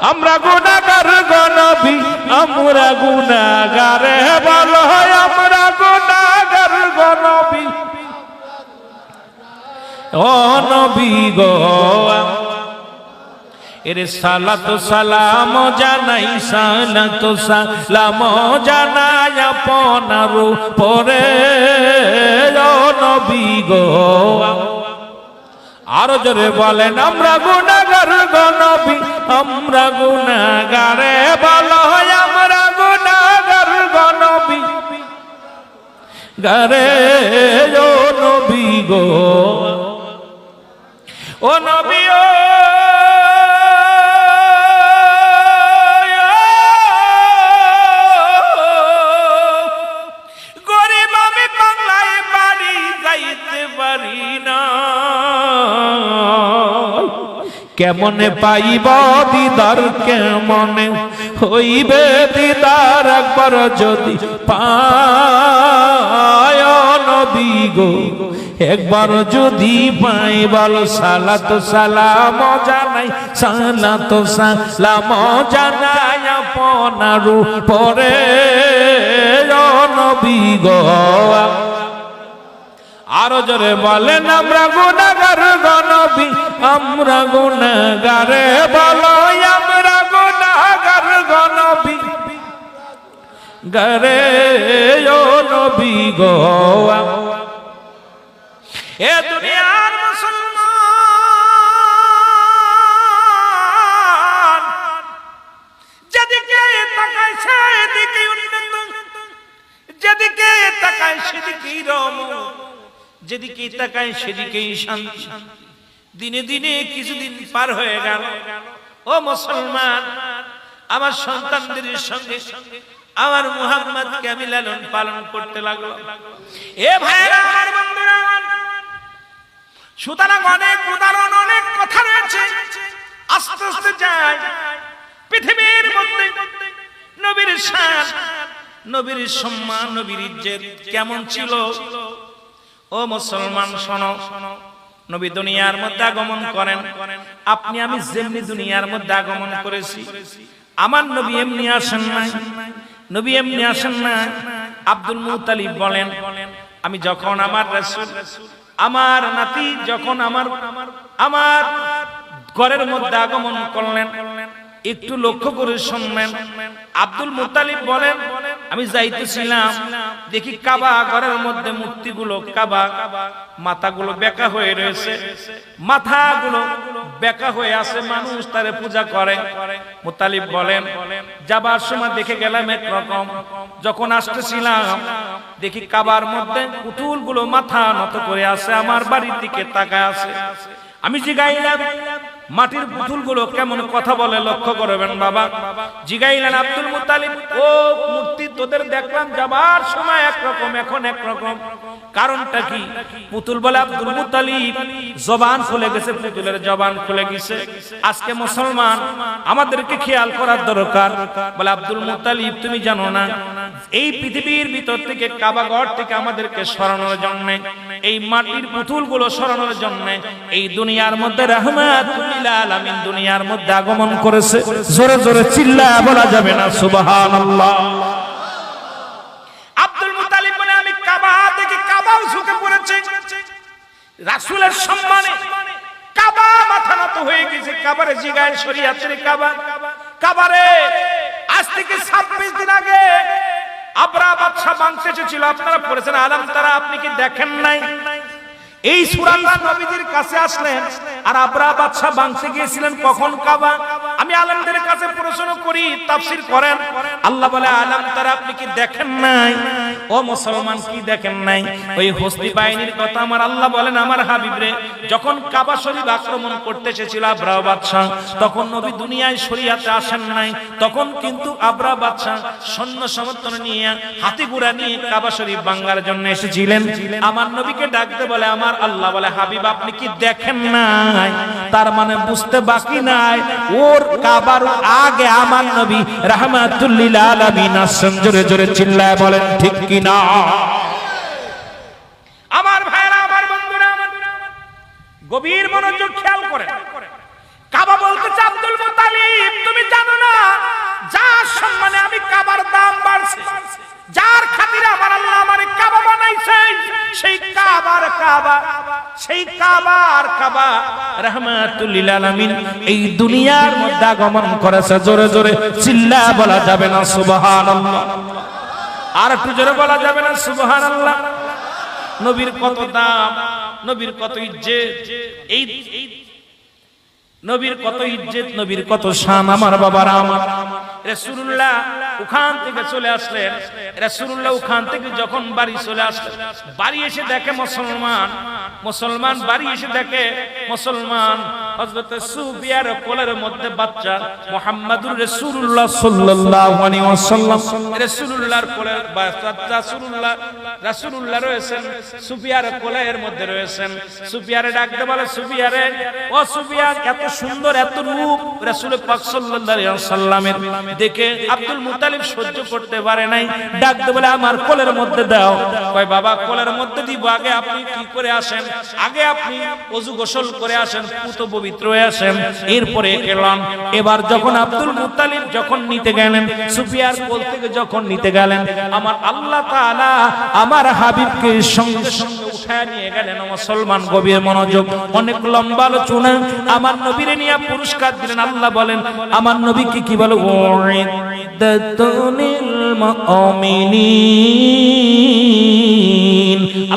আমরা গুণাগার গনবি আমরা গুণাগারে বলো আমরা গুণাগার গনবি ও নবী গো, এর সালাত সালাম জানাই, সালাত সালাম জানাই আপনার পরে ও নবী গো আরও জোরে বলেন, আমরা গুণাগার গনবি আমরা গুণাগারে বলো আমরা গুণাগার গনবি গারে ও নবী গো, ও নবী ও যাইতে পারি না। কেমনে পাইব দিদার, কেমনে হইবে দিদার একবার যদি পায় গো। একবার যদি পাই বল, সালাত সালাম জানাই, সালাত সালাম জানাই আপনার পরে নবী গো। আরও জোরে বলেন, আমরা গুণাগার গণবি, আমরা গুণাগারে, বলো, আমরা গুণাগার গণবি, গরে নবী গো এ দুনিয়ার যেদিকে তাকায় সেদিকেই শান্তি। দিনে দিনে কিছুদিন পার হয়ে গেল। ও মুসলমান, আমার সন্তানদের সঙ্গে আমার মুহাম্মদকে আমি লালন পালন করতে লাগল। এ ভাইরা সুতরাং অনেক উদাহরণ, অনেক কথা রয়েছে। আস্তে আস্তে যায় পৃথিবীর মধ্যে নবীর নবীর সম্মান, নবীর ইজ্জত কেমন ছিল? ও মুসলমান, শোনো। নবী দুনিয়ার মধ্যে আগমন করেন। আপনি, আমি যেমনি দুনিয়ার মধ্যে আগমন করেছি, আমার নবী এমনি আসেন নাই। নবী এমনি আসেন না আব্দুল মুতালিব বলেন, আমি যখন আমার রাসূল, আমার নাতি যখন আমার আমার ঘরের মধ্যে আগমন করলেন, একটু লক্ষ্য করে শুনলেন। আব্দুল মুতালিব বলেন আমি যাইতেছিলাম দেখি কাবা ঘরের মধ্যে মূর্তিগুলো, কাবা মাথাগুলো বেকা হয়ে রয়েছে। মাথাগুলো বেকা হয়ে আছে, মানুষ তারে পূজা করে। মুতালিব বলেন, যাবার সময় দেখে গেলাম একরকম। যখন আসতেছিলাম, দেখি কাবার মধ্যে পুতুলগুলো মাথা নত করে আছে, আমার বাড়ির দিকে তাকায় আছে। আমি জিগাইলাম মাটির পুতুলগুলো কেমন কথা বলে লক্ষ্য করবেন বাবা। জিগাইলেন আব্দুল মুতালিব, ও মূর্তি তোদের দেখলাম যাবার সময় একরকম, এখন একরকম। কারণটা কি? পুতুল বলে, আব্দুল মুতালিব, জবান খুলে গেছে, পুতুলের জবান খুলে গেছে। আজকে মুসলমান আমাদেরকে খেয়াল করার দরকার। বলে, আব্দুল মুতালিব, তুমি জানো না এই পৃথিবীর ভিতর থেকে কাবাগর থেকে আমাদেরকে সরানোর জন্য, এই মাটির পুতুলগুলো সরানোর জন্য, এই দুনিয়ার মধ্যে রহমাত আলামিন দুনিয়ার মধ্যে আগমন করেছে। জোরে জোরে চিল্লা বলা যাবে না, সুবহানাল্লাহ। আব্দুল মুতালিব বলে, আমি কাবা থেকে কাবাও ঝুঁকে পড়েছে। রাসূলের সম্মানে কাবা মাথা নত হয়ে গেছে। কাবারে জিগায় শরীয়তের কাবা, কাবারে আজ থেকে 26 দিন আগে আবরা বাদশা বাংতে ছিল আপনারা পড়েছেন, আলাম তারা আপনি কি দেখেন নাই? এই সুরাটা নবীজির কাছে আসলেন, আর আবরা বাদশা বাংতে গিয়েছিলেন কখন কাবা? আমি আলমদের কাছে প্রশ্ন করি, তাফসীর করেন। আল্লাহ বলে, আলম তারা, আপনি কি দেখেন নাই? ও মুসলমান, কি দেখেন নাই? ওই হস্তি বাহিনীর কথা আমার আল্লাহ বলেন, আমার হাবিবরে যখন কাবা শরীফ আক্রমণ করতে এসেছিল আবরা বাদশা তখন নবী দুনিয়ায় শরিয়াতে আসেন নাই। তখন কিন্তু আবরা বাদশা সৈন্য সমর্থন নিয়ে, হাতি ঘোড়া নিয়ে কাবা শরীফ বাংলার জন্য এসেছিলেন। আমার নবীকে ডাকতে বলে, আমার আল্লাহ বলে, হাবিব, আপনি কি দেখেন নাই? তার মানে বুঝতে বাকি নাই। ওর কাবার আগে আমার নবী রাহমাতুল্লিল আলামিন আসেন জোরে জোরে চিল্লায় বলেন, ঠিক কি না আমার ভাইরা আমার বন্ধুরা আমার গভীর মনোযোগ খেয়াল করেন। কাবা বলতেছে আব্দুল মুতালিব, তুমি জানো না, যার সম্মানে আমি কাবার দাম বাড়ছে, যার খাতিরে আমার আল্লাহ আমার কাবা বানাইছে সেই কাবার কাবা। সেই কাবার কাবা রহমাতুল লিল আলামিন, এই দুনিয়ার মধ্যে আগমন করেছে। জোরে জোরে চিল্লা বলা যাবে না আর একটু জোরে বলা যাবে না, সুবহানাল্লাহ। নবীর কত দাম, নবীর কত ইজ্জত, এই নবীর কত ইজ্জত, নবীর কত শান, আমার বাবার আমার রাসূলুল্লাহ ওখান থেকে চলে আসলেন। রাসূলুল্লাহ ওখান থেকে যখন বাড়ি চলে আসলেন, বাড়ি এসে দেখে মুসলমান মুসলমান বাড়ি এসে দেখে মুসলমান সুফিয়ার কোলের মধ্যে বাচ্চা মুহাম্মাদুর রাসূলুল্লাহ সাল্লাল্লাহু আলাইহি ওয়াসাল্লাম। রাসূলুল্লাহর বাচ্চা রাসূলুল্লাহ রাসূলুল্লাহ রয়েছেন, সুফিয়ার কোলের মধ্যে রয়েছেন। সুফিয়ারে ডাকতে বলে, সুফিয়ারে, ও সুফিয়ান এত সুন্দর, এত রূপ রাসূল পাক সাল্লাল্লাহু আলাইহি ওয়াসাল্লামের। দেখে আব্দুল মুত্তালিব সহ্য করতে পারে নাই। ডাকতে বলে, আমার কোলের মধ্যে দাও। কয়, বাবা, কোলের মধ্যে দিব। আগে আপনি কি করে আসেন? আগে আপনি ওযু গোসল করে আসেন পবিত্র হয়ে আসেন। এরপরে এলাম। এবার যখন আব্দুল মুত্তালিব যখন নিতে গেলেন, সুফিয়ার কোল থেকে যখন নিতে গেলেন, আমার আল্লাহ তাআলা আমার হাবিবকে সঙ্গে সঙ্গে উঠায় নিয়ে গেলেন। মুসলমান গভীর মনোযোগ, অনেক লম্বা আলোচনা। আমার নবীরে নিয়ে পুরস্কার দিলেন। আল্লাহ বলেন, আমার নবীকে কি বলে? মুমিনিন।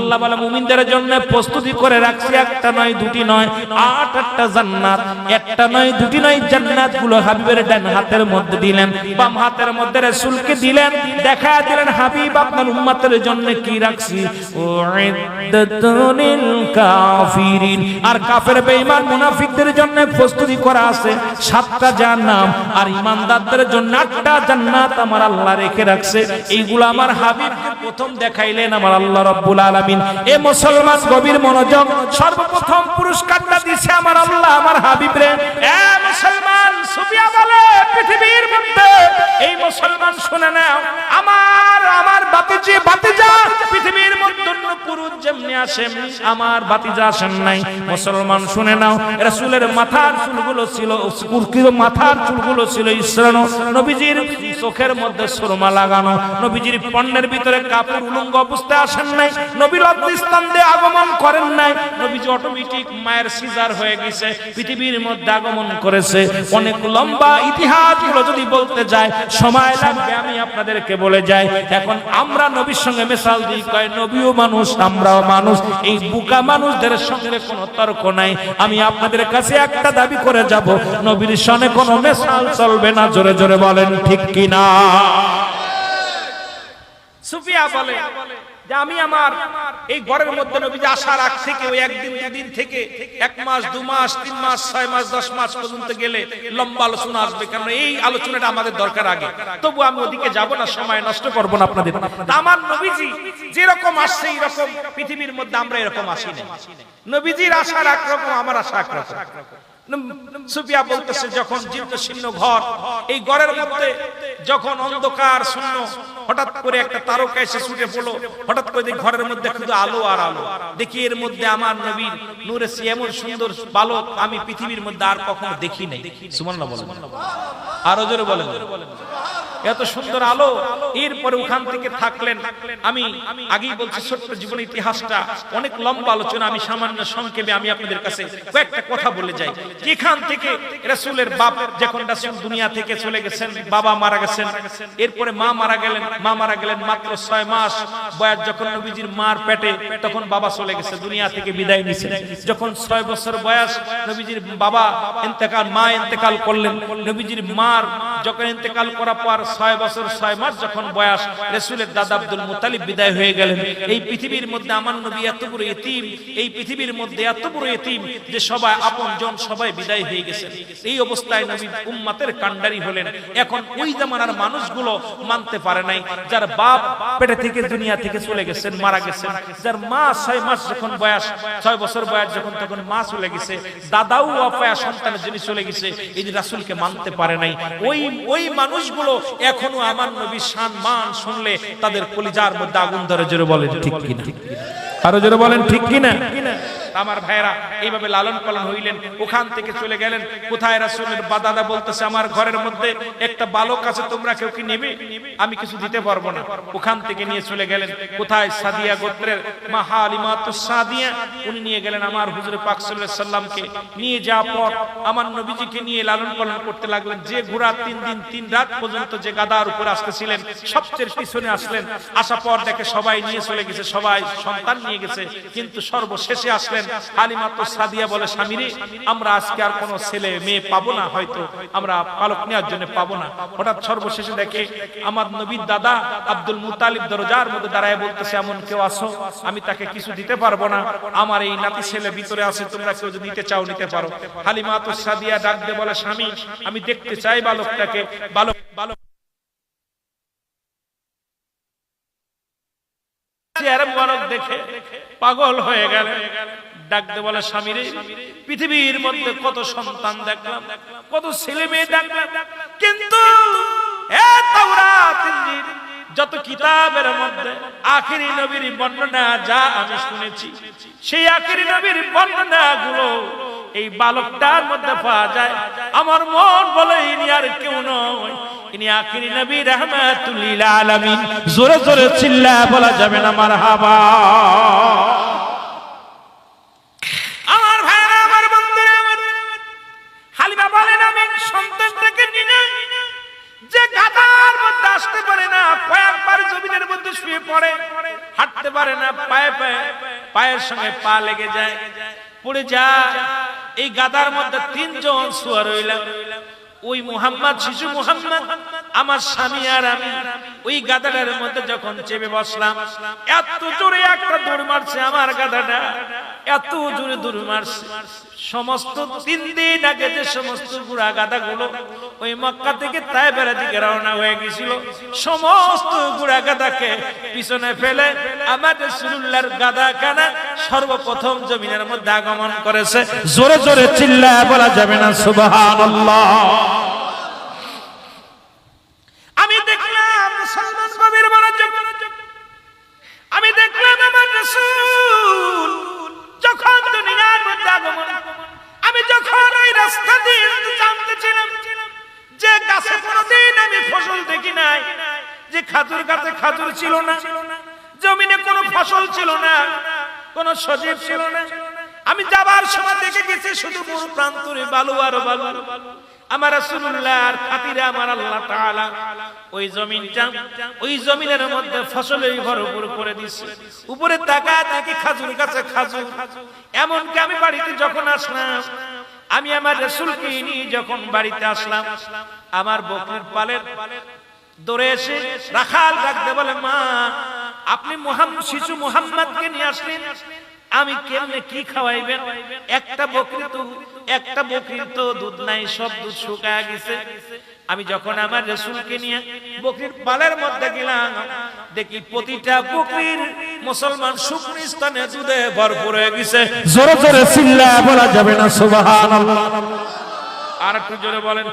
আল্লাহ বলে, মুমিনদের জন্য প্রস্তুতি করে রাখছি, একটা নয়, দুটি নয়, আট, আটটা জান্নাত। একটা নয়, দুটি নয় জান্নাতগুলো হাবিবের ডান হাতের মধ্যে দিলেন, বাম হাতের মধ্যে রাসূলকে দিলেন দেখা দিলেন, হাবিব, আপনার উম্মতের জন্য কি রাখছি? উইদ্দাতুনিল কাফিরিন। আর কাফের, বেঈমান, মুনাফিকদের জন্য প্রস্তুতি করা আছে, সাতটা জান্নাত আর ইমানদারদের জন্য আটটা জান্নাত আমার আল্লাহ রেখে রাখছে। এইগুলো আমার হাবিবকে প্রথম দেখাইলেন, আমার আল্লাহ রাব্বুল আলামিন। এ মুসলমান গভীর মনোযোগ, সর্বপ্রথম পুরস্কারটা দিছে আমার আল্লাহ, আমার হাবিব রে এ মুসলমান, সুফিয়া বলে, পৃথিবীর মধ্যে এই মুসলমান শুনে নাও। আমার আমার বাতিজি বাতিজা, পৃথিবীর যেমনি আসে, আমার আসেন নাই। মুসলমান শুনে নাও মাথার চুলগুলো ছিল মাথার চুলগুলো ছিল ইসরানো। নবীজির চোখের মধ্যে সুরমা লাগানো, নবীজির পণ্যের ভিতরে কাপড় উলঙ্গ আসেন নাই দিয়ে আগমন করেন নাই। নবীজি অটোমেটিক মায়ের সিজার হয়ে গেছে, পৃথিবীর মধ্যে আগমন করেছে। অনেক লম্বা ইতিহাসগুলো যদি বলতে যায়, সময় লাগবে, আমি আপনাদেরকে বলে যাই। এখন আমরা নবীর সঙ্গে মেশাল দিই, কয়, নবীও মানুষ আমরাও মানুষ, এই বুকা মানুষদের সঙ্গে কোনো তর্ক নাই। আমি আপনাদের কাছে একটা দাবি করে যাব, নবীর সনে কোনো মেশাল চলবে না, জোরে জোরে বলেন ঠিক কিনা? সুফিয়া বলে যে আমি আমার এই ঘরের মধ্যে নবী আসার আগ থেকে ওই একদিন, দুদিন থেকে এক মাস, দু মাস, তিন মাস, ছয় মাস, দশ মাস পর্যন্ত গেলে লম্বা আলোচনা আসবে। কারণ এই আলোচনাটা আমাদের দরকার আগে। তবু আমি ওদিকে যাব না, সময় নষ্ট করব না আপনাদের। আমার নবীজি যেরকম আসছে, এইরকম পৃথিবীর মধ্যে আমরা এরকম আসি না নবীজির আশার একরকম, আমার আশা একরকম। সুফিয়া বলতেছে, যখন জীর্ণ ঘর, এই ঘরের মধ্যে যখন অন্ধকার শূন্য, হঠাৎ করে একটা তারকা এসে ছুটে পড়ল। হঠাৎ করে দেখি ঘরের মধ্যে শুধু আলো আর আলো। দেখি এর মধ্যে আমার নবীর নূরে এমন সুন্দর বালক আমি পৃথিবীর মধ্যে আর কখনো দেখি নাই। সুবহানাল্লাহ বলেন। আরও জোরে বলেন। এত সুন্দর আলো এরপরে ওখান থেকে থাকলেন। আমি আগেই বলছি, ছোট্ট জীবন ইতিহাসটা অনেক লম্বা আলোচনা, আমি সামান্য সংক্ষেপে আমি আপনাদের কাছে কয়েকটা কথা বলে যাই। এখান থেকে রাসূলের বাপ যখন রাসূল দুনিয়া থেকে চলে গেছেন, বাবা মারা গেছেন, এরপরে মা মারা গেলেন, মা মারা গেলেন মাত্র ছয় মাস বয়স যখন নবীজির মার পেটে তখন বাবা চলে গেছে, দুনিয়া থেকে বিদায় নিছে। যখন ছয় বছর বয়স নবীজির বাবা ইন্তেকাল, মা ইন্তেকাল করলেন, নবীজির মার যখন ইন্তেকাল করার পর ছয় বছর, ছয় মাস যখন বয়স, রসুলের দাদা আব্দুল মুতালিব বিদায় হয়ে গেলেন। এই পৃথিবীর মধ্যে আমার নবী এত বড় এতিম এই পৃথিবীর মধ্যে এত বড় যে সবাই, আপন জন সবাই বিদায় হয়ে এই অবস্থায় নবী উম্মাতের কান্ডারি হলেন। এখন ওই জামানার মানুষগুলো মানতে পারে নাই। যার বাপ পেটে থেকে দুনিয়া থেকে চলে গেছেন, মারা গেছেন। যার মা ছয় মাস যখন বয়স, ছয় বছর বয়স যখন, তখন মা চলে গেছে। দাদাও অপায়া সন্তানের যিনি চলে গেছে। এই রাসুলকে মানতে পারে নাই। ওই ওই মানুষগুলো এখনও আমার নবী শান মান শুনলে তাদের কলিজার মধ্যে আগুন ধরে, জোরে বলেন, ঠিক কিনা? আরও জোরে বলেন, ঠিক কিনা? আমার ভাইরা এইভাবে লালন পালন হইলেন, ওখান থেকে চলে গেলেন। কোথায় রাসূলের বাদাদা বলতেছে, আমার ঘরের মধ্যে একটা বালক আছে, তোমরা কেউ কি নেবে? আমি কিছু দিতে পারব না। ওখান থেকে নিয়ে চলে গেলেন। কোথায়? সাদিয়া গোত্রের মা হালিমাতুস সাদিয়া। উনি নিয়ে গেলেন আমার হুজুর পাক সাল্লামকে। নিয়ে যাওয়ার পর আমার নবীজিকে নিয়ে লালন পালন করতে লাগলেন। যে ঘোড়া তিন দিন, তিন রাত পর্যন্ত যে গাদার উপর আসতেছিলেন, সবচেয়ে পিছনে আসলেন। আসা পর দেখে সবাই নিয়ে চলে গেছে, সবাই সন্তান নিয়ে গেছে, কিন্তু সর্বশেষে আসলেন হালিমাতো সাদিয়া বলে আমরা আজকে আর কোনো ছেলে, মেয়ে পাবো না, হয়তো আমরা পালক নেওয়ার জন্য পাবো না। হঠাৎ সর্বশেষে দেখে আমার নবীর দাদা আব্দুল মুতালিব দরজার মধ্যে দাঁড়ায় বলতেছে, এমন কেউ আসো আমি তাকে কিছু দিতে পারব না। আমার এই নাতি ছেলে ভিতরে আছে, তোমরা কেউ যদি নিতে চাও, নিতে পারো। হালিমাতো সাদিয়া ডাক বলে, স্বামী, আমি দেখতে চাই বালকটাকে। বালক বালক দেখে পাগল হয়ে গেল ডাকতে বলে স্বামী রে পৃথিবীর মধ্যে কত সন্তান দেখলাম, কত ছেলে মেয়ে দেখলাম, কিন্তু যত কিতাবের মধ্যে আখেরি নবীর বর্ণনা যা আমি শুনেছি, সেই আখেরি নবীর বর্ণনা গুলো এই বালকটার মধ্যে পাওয়া যায়। আমার মন বলে, ইনি আর কেউ নয়, ইনি আখেরি নবী রহমাতুল্লিল আলামিন। জোরে জোরে চিল্লা বলা যাবে না, মারহাবা। পারে না, পায়ে পায়ে, পায়ের সঙ্গে পা লেগে যায়। পড়ে যায় এই গাদার মধ্যে তিনজন শুয়া রইলাম ওই মুহাম্মদ, শিশু মুহাম্মদ, আমার স্বামী আর আমি, ওই গাদাটার মধ্যে যখন চেপে বসলাম, এত জোরে একটা দৌড় মারছে আমার গাদাটা। এত জোরে দৌড় মারছে সমস্ত তিন দিন আগে যে সমস্ত গুড়া গাদা গুলো ওই মক্কা থেকে তাই বেড়া দিকে রওনা হয়ে গেছিল, সমস্ত গুড়া গাদাকে পিছনে ফেলে আমাদের রসুল্লাহর গাদা কানা সর্বপ্রথম জমিনের মধ্যে আগমন করেছে। জোরে জোরে চিল্লা বলা যাবে না, সুবহানাল্লাহ। ছিল না। জমিনে কোনো ফসল ছিল না, কোনো সজীব ছিল না। আমি যাবার সময় দেখে গেছি শুধু মরু প্রান্তরে বালু আর বালু। আমার রাসূলুল্লাহর খাতিরে আমার আল্লাহ তাআলা ওই জমিনটা, ওই জমিনের মধ্যে ফসলে ভরপুর করে দিছে। উপরে তাকায় দেখি খাজুর গাছে খাজুর। এমনকি আমি বাড়িতে যখন আসলাম, আমি আমার রাসূলকে নিয়ে যখন বাড়িতে আসলাম, আমার বকরির পালের দৌড়ে এসে রাখাল ডাকতে বলে মা আপনি মোহাম্মদ শিশু মোহাম্মদকে নিয়ে আসলেন। আমি কেমনে কি খাওয়াইবেন? একটা বকরি তো একটা বকরির তো দুধ নাই সব দুধ শুকায় গেছে। আমি যখন আমার রসুলকে নিয়ে বকরির পালের মধ্যে গেলাম দেখি প্রতিটা বকরির মুসলমান শুকনি স্থানে দুধে ভরপুর হয়ে গেছে। জোরে জোরে চিল্লা বলা যাবে না সুবহানাল্লাহ। আর একটু জোরে বলেন।